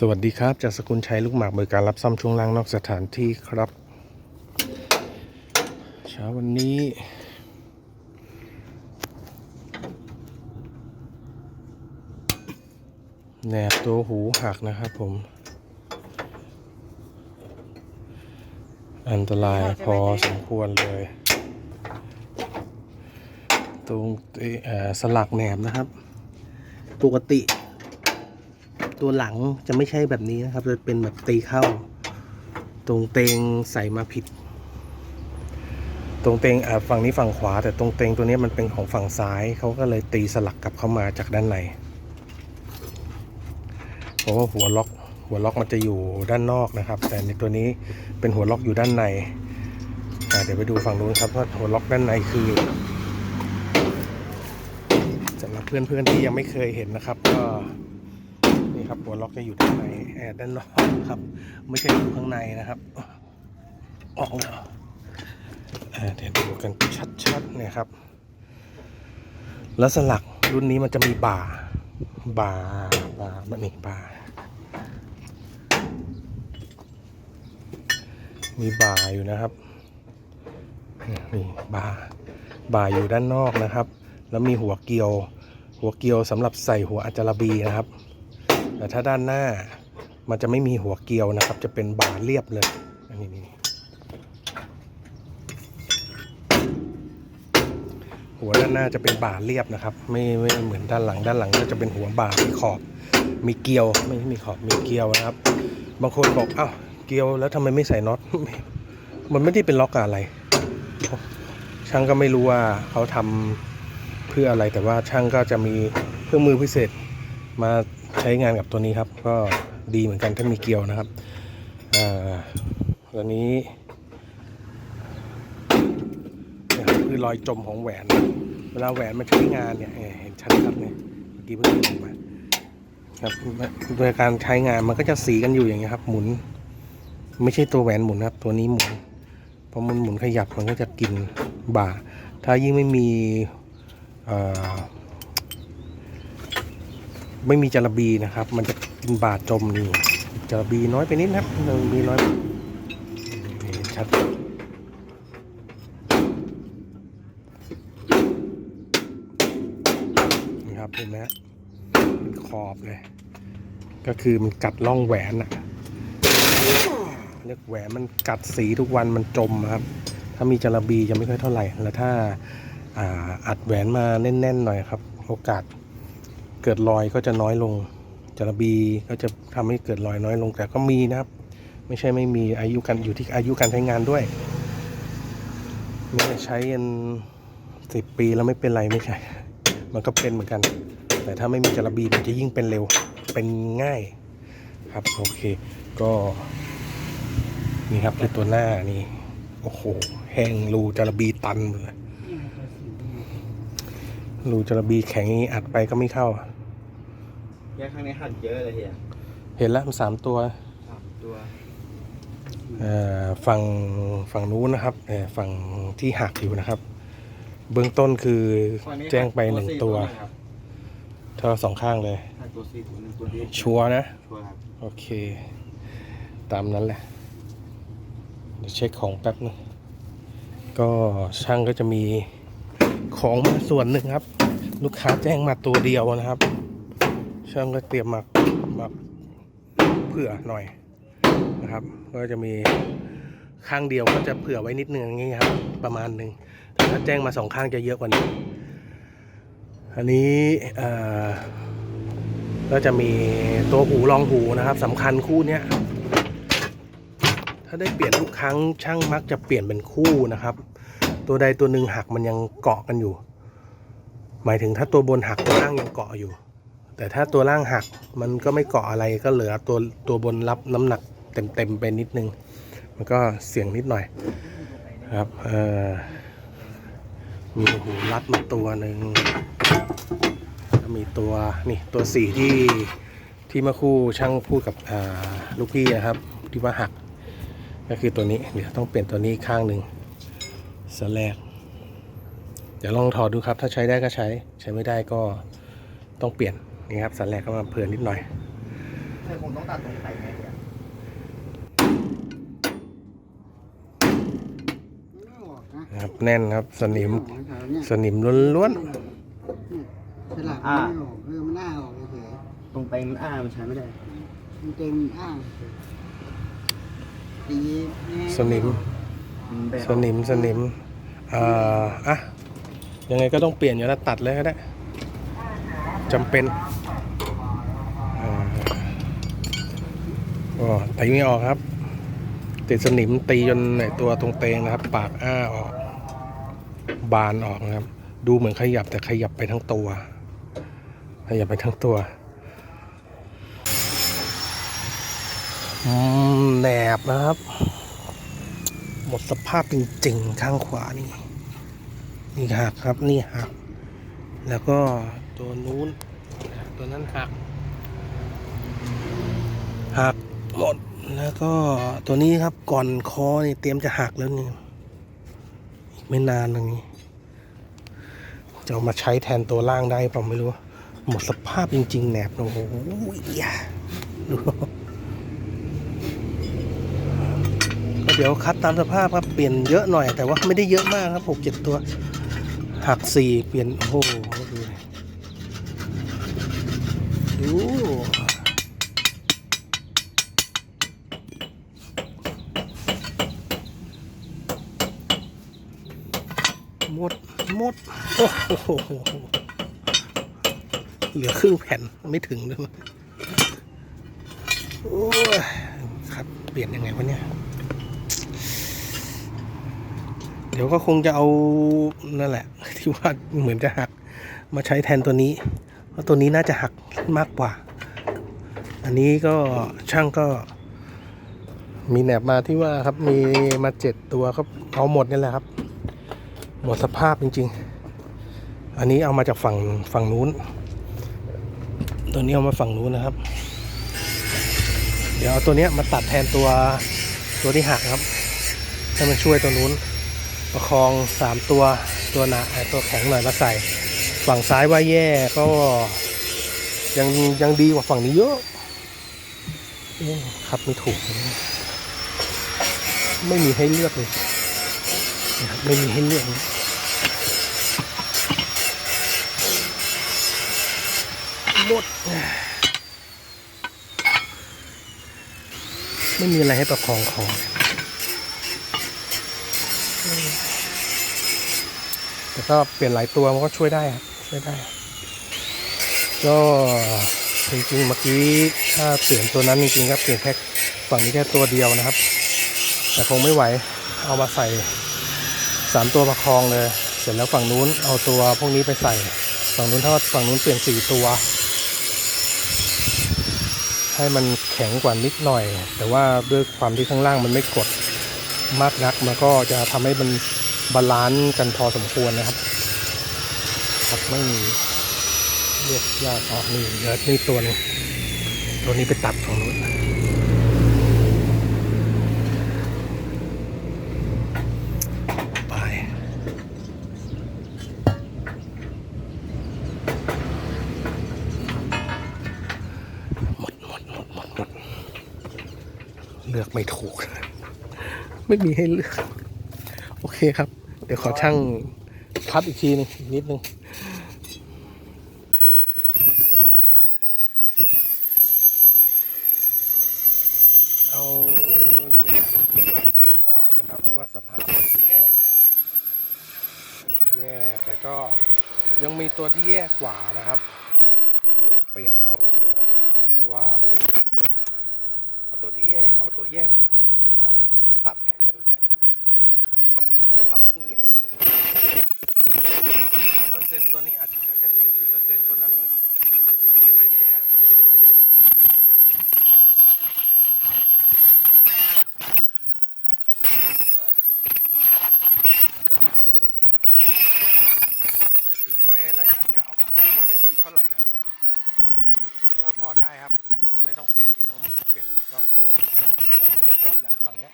สวัสดีครับ จากสกุลชัยลูกหมากบริการรับซ่อมช่วงล่างนอกสถานที่ครับ เช้าวันนี้ แหนบตัวหูหักนะครับผม อันตรายพอสมควรเลย ตรงเอ่อสลักแหนบนะครับ ปกติ ตัวหลังจะไม่ใช่แบบนี้นะครับ จะเป็นแบบตีเข้า ตรงเตงใส่มาผิด ตรงเตงอ่าฝั่งนี้ฝั่งขวา แต่ตรงเตงตัวนี้มันเป็นของฝั่งซ้ายเขาก็เลยตีสลักกลับเข้ามาจากด้านในเพราะว่าหัวล็อกหัวล็อกมันจะอยู่ด้านนอกนะครับ แต่ในตัวนี้เป็นหัวล็อกอยู่ด้านในเดี๋ยวไปดูฝั่งนู้นครับว่าหัวล็อกด้านในคือสำหรับเพื่อนๆที่ยังไม่เคยเห็นนะครับ ก็ หัวล็อกจะอยู่ด้านในแอร์ด้านนอกครับ ไม่ใช่อยู่ข้างในนะครับออกแล้วอ่าเดี๋ยวดูกันชัดๆเนี่ยครับแล้วสลักรุ่นนี้มันจะมีบ่าบ่าบ่ามันนี่บ่ามีบ่าอยู่นะครับนี่บ่าบ่าอยู่ด้านนอกนะครับ แล้วมีหัวเกลียว หัวเกลียวสำหรับใส่หัวอัจจารบีนะครับ แต่ถ้าด้านหน้ามันจะไม่มีหัวเกลียวนะครับ จะเป็นบ่าเรียบเลยอันนี้นี่หัวด้านหน้าจะเป็นบ่าเรียบนะครับ ไม่ไม่เหมือนด้านหลังด้านหลังก็จะเป็นหัวบ่ามีขอบ มีเกลียวไม่มีขอบมีเกลียวนะครับ บางคนบอกอ้าวเกลียวแล้วทำไมไม่ใส่น็อตมันไม่ได้เป็นล็อกอะไร ช่างก็ไม่รู้ว่าเขาทำเพื่ออะไรแต่ว่าช่างก็จะมีเครื่องมือพิเศษมา ช้งานกับตัวนี้ครับ ก็ดีเหมือนกันถ้ามีเกลียวนะครับอ่าตัวนี้คือรอยจมของแหวน เวลาแหวนมันใช้งานเนี่ยเห็นชัดครับเนี่ยเมื่อกี้เพิ่งลงมาครับโดยการใช้งานมันก็จะสีกันอยู่อย่างเงี้ยครับ หมุน ไม่ใช่ตัวแหวนหมุนครับ ตัวนี้หมุนพอมันหมุนขยับมันก็จะกินบ่า ถ้ายิ่งไม่มีอ่อ ไม่มีจระบีนะครับ มันจะกินบาดจมนี่จระบีน้อยไปนิดนะครับจระบีน้อยชัดนี่ครับเห็นไหมเป็นขอบเลย ก็คือมันกัดร่องแหวนอะเรียกแหวนมันกัดสีทุกวันมันจมครับ ถ้ามีจระบีจะไม่ค่อยเท่าไหร่ แล้วถ้าอาอัดแหวนมาแน่นๆหน่อยครับ โอกาส เกิดรอยก็จะน้อยลงจระบีก็จะทำให้เกิดรอยน้อยลงแต่ก็มีนะครับ ไม่ใช่ไม่มีอายุการอยู่ที่อายุการใช้งานด้วยไม่ใช้กันสิบปีแล้วไม่เป็นไรไม่ใช่ มันก็เป็นเหมือนกัน แต่ถ้าไม่มีจระบีมันจะยิ่งเป็นเร็วเป็นง่ายครับโอเค ก็นี่ครับคือตัวหน้านี่โอ้โหแห้งรูจระบีตันหมดเลยรูจระบีแข็งอัดไปก็ไม่เข้า แยกข้างในหั่นเยอะเลยเฮียเห็นแล้วมันสามตัวสามตัวเอ่อฝั่งฝั่งนู้นนะครับเอ่อฝั่งที่หักอยู่นะครับ เบื้องต้นคือแจ้งไปหนึ่งตัวครับเท่าสองข้างเลยหั่นตัวสี่ตัวหนึ่งตัวนี้ชัวร์นะ ชัวร์ครับโอเค ตามนั้นแหละ เดี๋ยวเช็คของแป๊บนึงก็ช่างก็จะมีของมาส่วนหนึ่งครับ ลูกค้าแจ้งมาตัวเดียวนะครับ ช่างก็เตรียมมามาเผื่อหน่อยนะครับ ก็จะมีข้างเดียวก็จะเผื่อไว้นิดนึงอย่างงี้ครับ ประมาณหนึ่งถ้าแจ้งมาสองข้างจะเยอะกว่านี้ อันนี้ก็จะมีตัวหูรองหูนะครับสำคัญคู่เนี้ยถ้าได้เปลี่ยนทุกครั้งช่างมักจะเปลี่ยนเป็นคู่นะครับ ตัวใดตัวหนึ่งหักมันยังเกาะกันอยู่ หมายถึงถ้าตัวบนหักตัวล่างยังเกาะอยู่ แต่ถ้าตัวล่างหักมันก็ไม่เกาะอะไรก็เหลือตัวตัวบนรับน้ำหนักเต็มๆไปนิดนึง มันก็เสี่ยงนิดหน่อยครับเออมีหูรัดมาตัวหนึ่งก็มีตัวนี่ตัวสีที่ที่เมื่อคู่ช่างพูดกับลูกพี่นะครับที่ว่าหักก็คือตัวนี้เดี๋ยวต้องเปลี่ยนตัวนี้ข้างหนึ่งสแลกเดี๋ยวลองถอดดูครับ ถ้าใช้ได้ก็ใช้ ใช้ไม่ได้ก็ต้องเปลี่ยน นี่ครับสแลกก็มาเผื่อนิดหน่อยเลยคงต้องตัดตรงไข่ไงเฮียไม่ออกนะนะครับแน่นครับสนิมไม่ออกแถวเนี่ยสนิมล้วนสลักมันไม่ออกเออมันอ้าออกเฉยตรงเต็งมันอ้ามันใช้ไม่ได้ๆมันเต็มอ้าตีแๆสนิมมันแบะสนิมสนิมอ่าอะยังไงก็ต้องเปลี่ยนอยู่แล้วตัดเลยก็ได้จำเป็นอ่า ก็ตีไม่ออกครับ ติดสนิมตีจนในตัวตรงเตงนะครับ ปากอ้าออก บานออกนะครับ ดูเหมือนขยับแต่ขยับไปทั้งตัว ขยับไปทั้งตัวแหนบนะครับ หมดสภาพจริงๆข้างขวานี่นี่หักครับนี่หัก แล้วก็ตัวนู้นตัวนั้นหัก หมดแล้วก็ตัวนี้ครับก่อนคอนี่เตรียมจะหักแล้วนี่อีกไม่นานตรงนี้จะเอามาใช้แทนตัวล่างได้เปล่าไม่รู้ หมดสภาพจริง ๆแหนบโอ้โหอย่าดูก็เดี๋ยวคัดตามสภาพครับเปลี่ยนเยอะหน่อย แต่ว่าไม่ได้เยอะมากครับหกเจ็ดตัวหักสี่เปลี่ยน โอ้โหดูดิ หมดหมดโอ้โหเหลือครึ่งแผ่นไม่ถึงด้วยมั้งโอ้ยครับเปลี่ยนยังไงวะเนี่ย เดี๋ยวก็คงจะเอานั่นแหละ ที่ว่าเหมือนจะหัก มาใช้แทนตัวนี้ เพราะตัวนี้น่าจะหักมากกว่า อันนี้ก็ช่างก็มีแหนบมาที่ว่าครับมีมาเจ็ดตัวก็เอาหมดนี่แหละครับ หมดสภาพจริง ๆ อันนี้เอามาจากฝั่งฝั่งนู้น ตัวนี้เอามาฝั่งนู้นนะครับ เดี๋ยวเอาตัวนี้มาตัดแทนตัวตัวที่หักครับ ให้มันช่วยตัวนู้น ประคองสามตัวตัวหนาตัวแข็งหน่อยมาใส่ ฝั่งซ้ายว่าแย่ก็ยังยังดีกว่าฝั่งนี้เยอะครับไม่ถูก ไม่มีให้เลือกเลยไม่มีให้เลือกเลย หมด ไม่มีอะไรให้ประคองคองแต่ก็เปลี่ยนหลายตัวมันก็ช่วยได้ครับช่วยได้ ก็จริงๆเมื่อกี้ถ้าเปลี่ยนตัวนั้นจริงๆครับเปลี่ยนแค่ฝั่งนี้แค่ตัวเดียวนะครับ แต่คงไม่ไหวเอามาใส่สามตัวประคองเลย เสร็จแล้วฝั่งนู้นเอาตัวพวกนี้ไปใส่ ฝั่งนู้นถ้าฝั่งนู้นเปลี่ยนสี่ตัว ให้มันแข็งกว่านิดหน่อย แต่ว่าด้วยความที่ข้างล่างมันไม่กดมากนักมันก็จะทำให้มันบาลานซ์กันพอสมควรนะครับครับไม่มีเลือกยากออกนี่เหลือนี่ตัวนึงตัวนี้ไปตัดตรงนู้นไปหมดหมดหมดหมดหมดเลือก ไม่ถูก ไม่มีให้เลือก โอเคครับ เดี๋ยวขอช่างพับอีกทีหนึงนิดนึงเอาที่ว่าเปลี่ยนออกนะครับที่ว่าสภาพแย่แย่แต่ก็ยังมีตัวที่แย่กว่านะครับ ก็เลยเปลี่ยนเอาตัวเขาเรียก ตัวที่แย่เอาตัวแย่กว่ามาตัดแทนไปไปรับนึงนิดนึงเปอร์เซ็นต์ตัวนี้อาจจะเหลือแค่สี่สิบเปอร์เซ็นต์ตัวนั้นที่ว่าแย่เจ็ดสิบแต่ดีไหมระยะยาวไม่ทีเท่าไหร่นะ ก็พอได้ครับ ไม่ต้องเปลี่ยนทีทั้งหมดเปลี่ยนหมดก็โอ้โหผมต้องจบแหละฝั่งเนี้ย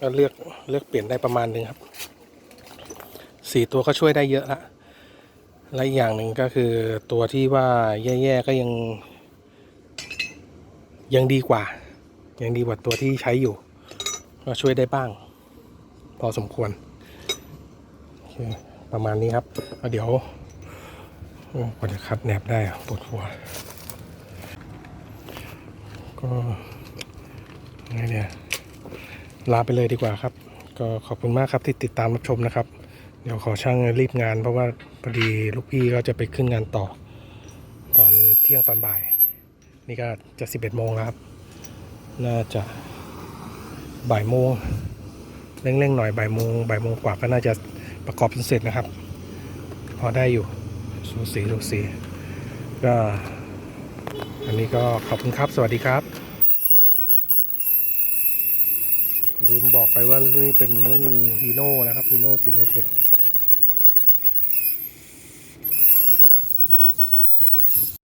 ก็เลือกเลือกเปลี่ยนได้ประมาณหนึงครับสี่ตัวก็ช่วยได้เยอะละและอีกอย่างหนึ่งก็คือตัวที่ว่าแย่ๆก็ยัง ยังดีกว่า ยังดีกว่าตัวที่ใช้อยู่ ก็ช่วยได้บ้าง พอสมควร ประมาณนี้ครับเดี๋ยว โอ้กว่าจะคัดแหนบได้ปวดหัว ก็ไงเนี่ย ลาไปเลยดีกว่าครับ ก็ขอบคุณมากครับที่ติดตามรับชมนะครับ เดี๋ยวขอช่างรีบงาน เพราะว่าพอดีลูกพี่ก็จะไปขึ้นงานต่อ ตอนเที่ยงตอนบ่าย นี่ก็จะ 11โมงแล้วครับ น่าจะบ่ายโมงเร่งๆหน่อยบ่ายโมงบ่ายโมงกว่าก็น่าจะประกอบจนเสร็จนะครับ พอได้อยู่ สูสีสูสีก็อันนี้ก็ขอบคุณครับ สวัสดีครับ ลืมบอกไปว่ารุ่นนี้เป็นรุ่นฮีโน่นะครับฮีโน่สิงห์เทค